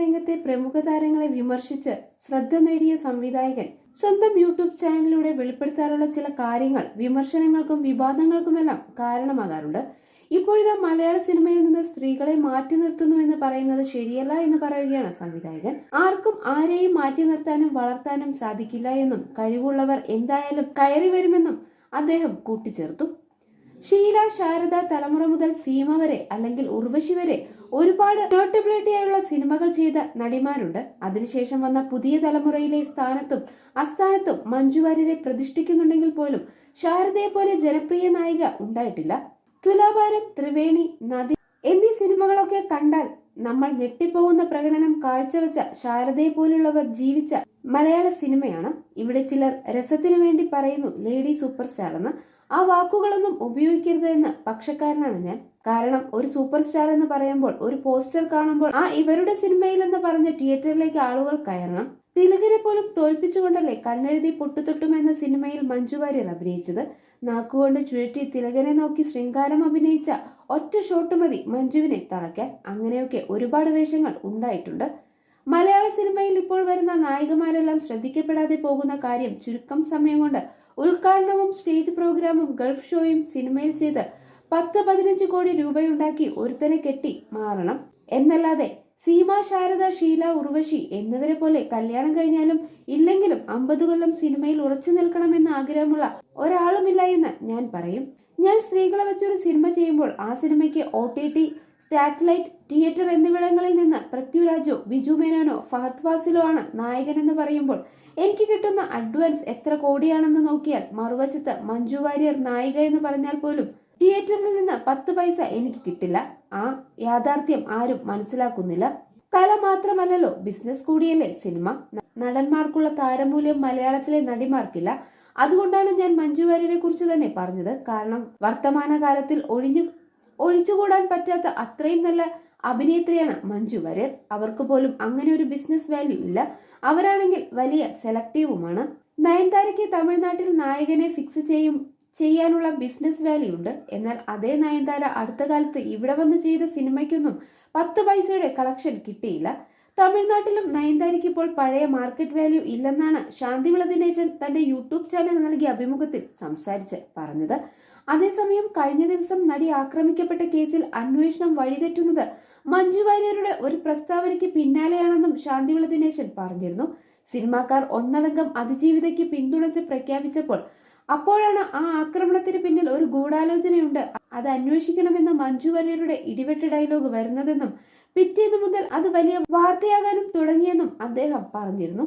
രംഗത്തെ പ്രമുഖ താരങ്ങളെ വിമർശിച്ച് ശ്രദ്ധ നേടിയ സംവിധായകൻ സ്വന്തം യൂട്യൂബ് ചാനലിലൂടെ വെളിപ്പെടുത്താറുള്ള ചില കാര്യങ്ങൾ വിമർശനങ്ങൾക്കും വിവാദങ്ങൾക്കുമെല്ലാം കാരണമാകാറുണ്ട്. ഇപ്പോഴിതാ മലയാള സിനിമയിൽ നിന്ന് സ്ത്രീകളെ മാറ്റി നിർത്തുന്നു എന്ന് പറയുന്നത് ശരിയല്ല എന്ന് പറയുകയാണ് സംവിധായകൻ. ആർക്കും ആരെയും മാറ്റി നിർത്താനും വളർത്താനും സാധിക്കില്ല എന്നും കഴിവുള്ളവർ എന്തായാലും കയറി വരുമെന്നും അദ്ദേഹം കൂട്ടിച്ചേർത്തു. ഷീല ശാരദ തലമുറ മുതൽ സീമ വരെ അല്ലെങ്കിൽ ഉർവശി വരെ ഒരുപാട് നോട്ടബിലിറ്റി ആയുള്ള സിനിമകൾ ചെയ്ത നടിമാരുണ്ട്. അതിനുശേഷം വന്ന പുതിയ തലമുറയിലെ സ്ഥാനത്തും അസ്ഥാനത്തും മഞ്ജു വാര്യരെ പ്രതിഷ്ഠിക്കുന്നുണ്ടെങ്കിൽ പോലും ശാരദയെ പോലെ ജനപ്രിയ നായിക ഉണ്ടായിട്ടില്ല. തുലാഭാരം ത്രിവേണി നദി എന്നീ സിനിമകളൊക്കെ കണ്ടാൽ നമ്മൾ ഞെട്ടിപ്പോകുന്ന പ്രകടനം കാഴ്ചവെച്ച ശാരദയെ പോലുള്ളവർ ജീവിച്ച മലയാള സിനിമയാണ്. ഇവിടെ ചിലർ രസത്തിനു വേണ്ടി പറയുന്നു ലേഡി സൂപ്പർ സ്റ്റാർ എന്ന്. ആ വാക്കുകളൊന്നും ഉപയോഗിക്കരുത് എന്ന് പക്ഷക്കാരനാണ് ഞാൻ. കാരണം ഒരു സൂപ്പർ സ്റ്റാർ എന്ന് പറയുമ്പോൾ ഒരു പോസ്റ്റർ കാണുമ്പോൾ ആ ഇവരുടെ സിനിമയിൽ എന്ന് പറഞ്ഞ് തിയേറ്ററിലേക്ക് ആളുകൾ കയറണം. തിലകനെ പോലും തോൽപ്പിച്ചുകൊണ്ടല്ലേ കണ്ണെഴുതി പൊട്ടുതൊട്ടും എന്ന സിനിമയിൽ മഞ്ജു വാര്യർ അഭിനയിച്ചത്? നാക്കുകൊണ്ട് ചുഴറ്റി തിലകനെ നോക്കി ശൃംഗാരം അഭിനയിച്ച ഒറ്റ ഷോട്ട് മതി മഞ്ജുവിനെ തളയ്ക്കാൻ. അങ്ങനെയൊക്കെ ഒരുപാട് വേഷങ്ങൾ ഉണ്ടായിട്ടുണ്ട്. മലയാള സിനിമയിൽ ഇപ്പോൾ വരുന്ന നായികമാരെല്ലാം ശ്രദ്ധിക്കപ്പെടാതെ പോകുന്ന കാര്യം ചുരുക്കം സമയം കൊണ്ട് ഉദ്ഘാടനവും സ്റ്റേജ് പ്രോഗ്രാമും ഗൾഫ് ഷോയും സിനിമയിൽ ചെയ്ത് പത്ത് പതിനഞ്ച് കോടി രൂപയുണ്ടാക്കി ഒരുത്തനെ കെട്ടി മാറണം. എന്നല്ലാതെ സീമ ശാരദ ഷീല ഉർവശി എന്നിവരെ പോലെ കല്യാണം കഴിഞ്ഞാലും ഇല്ലെങ്കിലും അമ്പത് കൊല്ലം സിനിമയിൽ ഉറച്ചു നിൽക്കണമെന്ന് ആഗ്രഹമുള്ള ഒരാളുമില്ല എന്ന് ഞാൻ പറയും. ഞാൻ സ്ത്രീകളെ വെച്ചൊരു സിനിമ ചെയ്യുമ്പോൾ ആ സിനിമയ്ക്ക് ഒ സാറ്റലൈറ്റ് തിയേറ്റർ എന്നിവിടങ്ങളിൽ നിന്ന് പൃഥ്വിരാജോ ബിജു മേനോനോ ഫഹദ് ഫാസിലോ ആണ് നായകൻ എന്ന് പറയുമ്പോൾ എനിക്ക് കിട്ടുന്ന അഡ്വാൻസ് എത്ര കോടിയാണെന്ന് നോക്കിയാൽ മറുവശത്ത് മഞ്ജു വാര്യർ നായിക എന്ന് പറഞ്ഞാൽ പോലും തിയേറ്ററിൽ നിന്ന് പത്ത് പൈസ എനിക്ക് കിട്ടില്ല. ആ യാഥാർത്ഥ്യം ആരും മനസ്സിലാക്കുന്നില്ല. കല മാത്രമല്ലല്ലോ ബിസിനസ് കൂടിയല്ലേ സിനിമ. നടന്മാർക്കുള്ള താരമൂല്യം മലയാളത്തിലെ നടിമാർക്കില്ല. അതുകൊണ്ടാണ് ഞാൻ മഞ്ജു വാര്യരെ കുറിച്ച് തന്നെ പറഞ്ഞത്. കാരണം വർത്തമാനകാലത്തിൽ ഒഴിഞ്ഞു ഒഴിച്ചുകൂടാൻ പറ്റാത്ത അത്രയും നല്ല അഭിനേത്രിയാണ് മഞ്ജു വാര്യർ. അവർക്ക് പോലും അങ്ങനെ ഒരു ബിസിനസ് വാല്യൂ ഇല്ല. അവരാണെങ്കിൽ വലിയ സെലക്റ്റീവുമാണ് നയൻതാരയ്ക്ക് തമിഴ്നാട്ടിൽ നായകനെ ഫിക്സ് ചെയ്യും ചെയ്യാനുള്ള ബിസിനസ് വാല്യൂ ഉണ്ട്. എന്നാൽ അതേ നയൻതാര അടുത്ത കാലത്ത് ഇവിടെ വന്ന് ചെയ്ത സിനിമയ്ക്കൊന്നും പത്ത് പൈസയുടെ കളക്ഷൻ കിട്ടിയില്ല. തമിഴ്നാട്ടിലും നയൻതാരയ്ക്ക് ഇപ്പോൾ പഴയ മാർക്കറ്റ് വാല്യൂ ഇല്ലെന്നാണ് ശാന്തിവിള ദിനേശൻ തന്റെ യൂട്യൂബ് ചാനൽ നൽകിയ അഭിമുഖത്തിൽ സംസാരിച്ച് പറഞ്ഞത്. അതേസമയം കഴിഞ്ഞ ദിവസം നടി ആക്രമിക്കപ്പെട്ട കേസിൽ അന്വേഷണം വഴിതെറ്റുന്നത് മഞ്ജു വാര്യരുടെ ഒരു പ്രസ്താവനയ്ക്ക് പിന്നാലെയാണെന്നും ശാന്തിവിള ദിനേശൻ പറഞ്ഞിരുന്നു. സിനിമാക്കാർ ഒന്നടങ്കം അതിജീവിതയ്ക്ക് പിന്തുണച്ച് പ്രഖ്യാപിച്ചപ്പോൾ അപ്പോഴാണ് ആ ആക്രമണത്തിന് പിന്നിൽ ഒരു ഗൂഢാലോചനയുണ്ട്. അത് അന്വേഷിക്കണമെന്ന മഞ്ജു വാര്യരുടെ ഇടിവെട്ട് ഡയലോഗ് വരുന്നതെന്നും പിറ്റേന്ന് മുതൽ അത് വലിയ വാർത്തയാകാനും തുടങ്ങിയെന്നും അദ്ദേഹം പറഞ്ഞിരുന്നു.